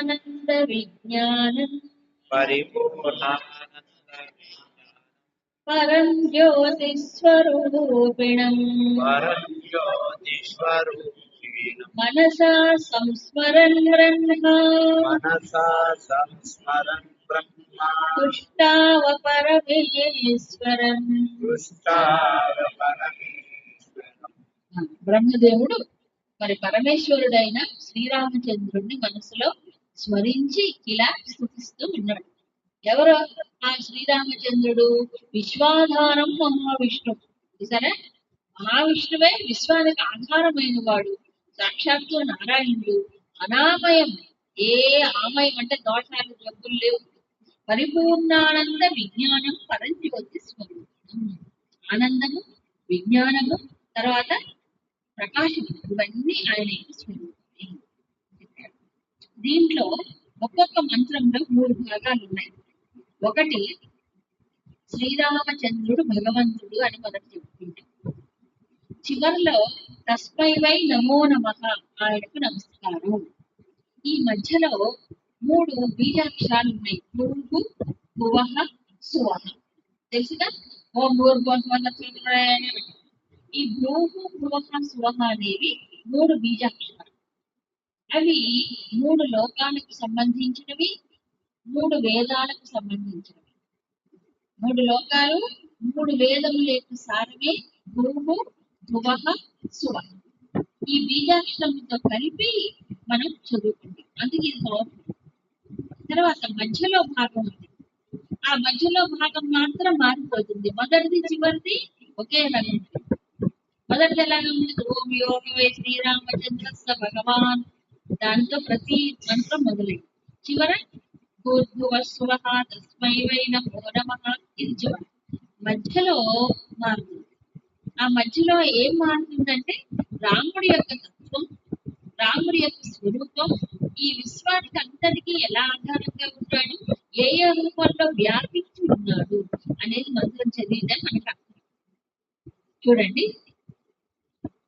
పరిపూర్ణానంద విజ్ఞానం పరం జ్యోతి స్వరూపిణం మనసా సంస్మరణ బ్రహ్మ మనసా సంస్మరన్ బ్రహ్మదేవుడు మరి పరమేశ్వరుడైన శ్రీరామచంద్రుడిని మనసులో స్మరించి ఇలా స్థుతిస్తూ ఉన్నాడు ఎవరు ఆ శ్రీరామచంద్రుడు విశ్వాధారం మహావిష్ణు సరే మహావిష్ణువే విశ్వానికి ఆధారమైన వాడు సాక్షాత్తు నారాయణుడు అనామయం ఏ ఆమయం అంటే దోషాలు జబ్బులు లేవు పరిపూర్ణానంద విజ్ఞానం పరంజివతి స్వరూపం ఆనందము విజ్ఞానము తర్వాత ప్రకాశం ఇవన్నీ ఆయన దీంట్లో ఒక్కొక్క మంత్రంలో మూడు భాగాలు ఉన్నాయి ఒకటి శ్రీరామచంద్రుడు భగవంతుడు అని మొదట చెప్పుకుంటాం చివరిలో తస్మై వై నమో నమ ఆయనకు నమస్కారం ఈ మధ్యలో మూడు బీజాక్షరాలు ఉన్నాయి పూర్వు పువహ సువహ తెలుసుగా ఓ భూర్భోత్మల ఈ భూహు పువహ సువహ అనేవి మూడు బీజాక్షరాలు అవి మూడు లోకాలకు సంబంధించినవి మూడు వేదాలకు సంబంధించినవి మూడు లోకాలు మూడు వేదముల యొక్క సారమే భూము భువ సువ ఈ బీజాక్షరముతో కలిపి మనం చదువుకుంటాం అందుకే తర్వాత మధ్యలో భాగం ఉంది ఆ మధ్యలో భాగం మాత్రం మారిపోతుంది మొదటిది చివరిది ఒకే రంగు మొదటిది ఎలాగ ఉంది ఓం యోగి శ్రీరామచంద్రస్త భగవాన్ దాంతో ప్రతి మంత్రం మొదలైంది చివర భూర్భువ తస్మై ఇది చివర మధ్యలో మారుతుంది ఆ మధ్యలో ఏం మారుతుందంటే రాముడి యొక్క తత్వం రాముడి యొక్క స్వరూపం ఈ విశ్వానికి అంతటికీ ఎలా ఆధారంగా ఉంటాడు ఏ ఏ రూపంలో వ్యాపించి ఉన్నాడు అనేది మంత్రం చదివితే మనకు చూడండి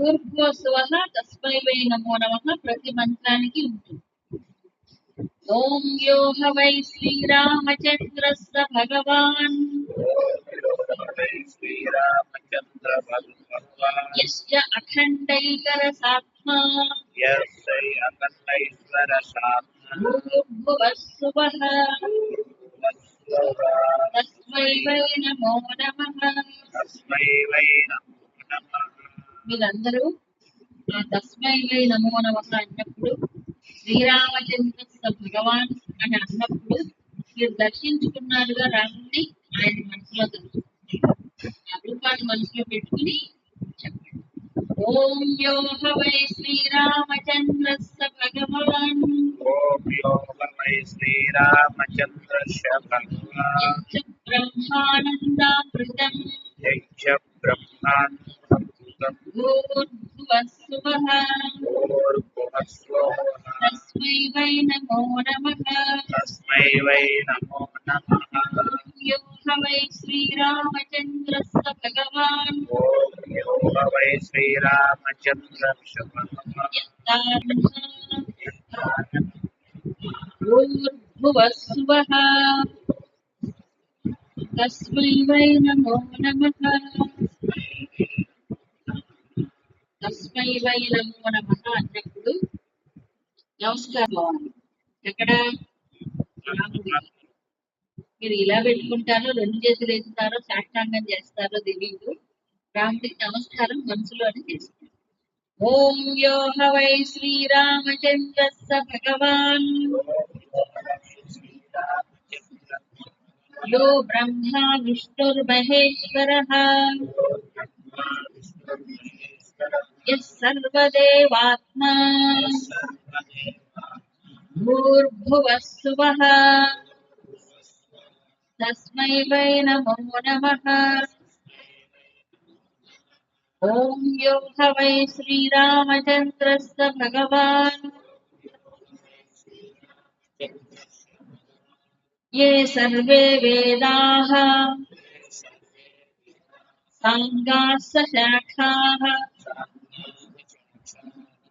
దుర్గోత్సవ తస్మై వే నమో నమ ప్రతి మంత్రానికి ఉంటుంది ఓం యో హవై శ్రీరామచంద్రస్స భగవాన్ यश्च अखण्डैकरसात्मा भुवः सुवः तस्मै वै नमो नमः మీరందరూ ఆ తస్మైవై నమో నమ అన్నప్పుడు శ్రీరామచంద్ర భగవాన్ అని అన్నప్పుడు మీరు దర్శించుకున్నారుగా రాముడిని ఆయన మనసులో దర్శించుకున్నారు ఆ మనసులో పెట్టుకుని చెప్పండి ఓం యోహ వై శ్రీరామచంద్ర భగవాన్ బ్రహ్మానంద भूर्भुवस्सुवः तस्मै वै नमो नमः तस्मै वै नमो नमः यो ह वै श्रीरामचन्द्रस्य भगवान् यो ह वै श्रीरामचन्द्रस्य भगवान् भूर्भुवस्सुवः तस्मै वै नमो नमः తస్మై వై నమో నమ అన్నప్పుడు నమస్కారం ఎక్కడ మీరు ఇలా పెట్టుకుంటారో రెండు చేతులు వేస్తారో సాక్షాంగం చేస్తారో తెలియదు రాముడికి నమస్కారం మనసులోనే చేస్తారు ఓం యోహ వై శ్రీరామచంద్ర భగవాన్ यो ब्रह्मा विष्णुर्महेश्वरः यः सर्वदेवात्मा भूर्भुवः सुवः वै नमो नम ओं यो वै श्रीरामचन्द्रस्य भगवा ये सर्वे वेद साङ्गाः शाखाः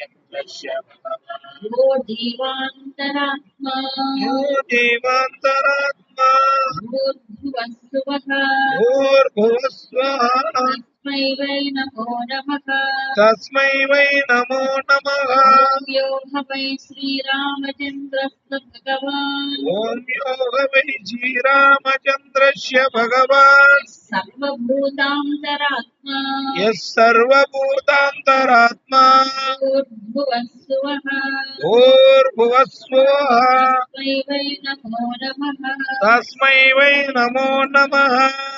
यो जीवान्तरात्मा यो देवान्तरात्मा तस्मै वै नमो नमः तस्मै वै यो वै श्रीरामचन्द्रस्य भगवान् ॐ यो ह वै श्रीरामचन्द्रस्य भगवान् सर्वभूतान्तरात्मा यः सर्वभूतान्तरात्मा तस्मै वै नमो नमः तस्मै वै नमो नमः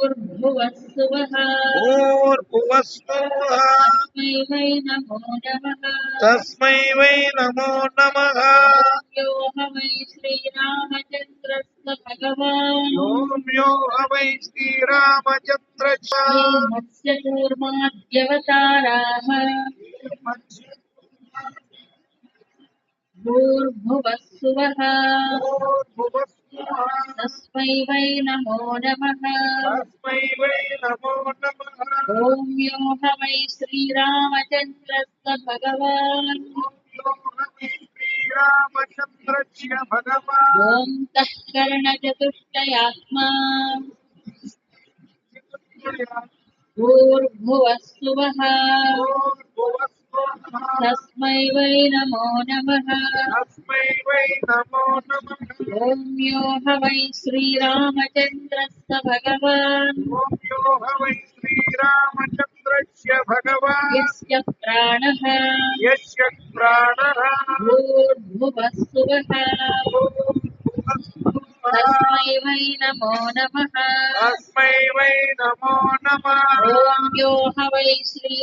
तस्मै वै नमो नमः यो वै श्रीरामचन्द्र मत्स्य कूर्माद्यवताराः भूर्भुवः सुवः भूर्भुवः तस्मै वै नमो नमः तस्मै वै नमो नमः ॐ यो न वै श्रीरामचन्द्रस्य भगवान् श्रीरामचन्द्रस्य भगवान् ॐ तः कर्णचतुष्टयात्मा भूर्भुवः सुवः तस्मै वै नमो नमः तस्मै वै नमो नमः ॐ यो ह वै श्रीरामचन्द्रस्य भगवान् ॐ यो ह वै श्रीरामचन्द्रस्य भगवान् यस्य प्राणः यस्य प्राणः भूर्भुवः सुवः तस्मै वै नमो नमः तस्मै वै नमो नमः ॐ यो ह वै श्री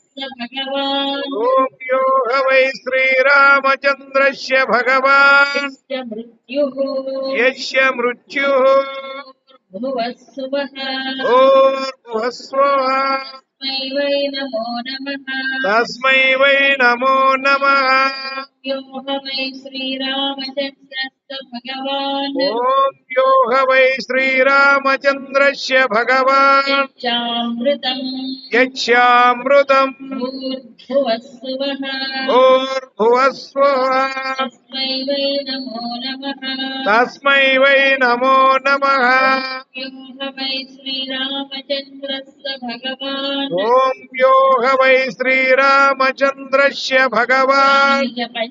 भगवान् ॐ योग वै श्रीरामचन्द्रस्य भगवान् मृत्युः यस्य मृत्युः भुवः नमः तस्मै वै नमो नमः योहवै श्रीरामचन्द्रस्य भगवान् ॐ योहवै श्रीरामचन्द्रस्य भगवान् यच्छामृतम् भूर्भुवस्वः तस्मै वै नमो नमः तस्मै वै नमो नमः श्रीरामचन्द्रस्य भगवान्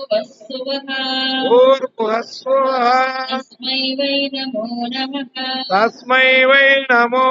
भूर्भुवः वै नमो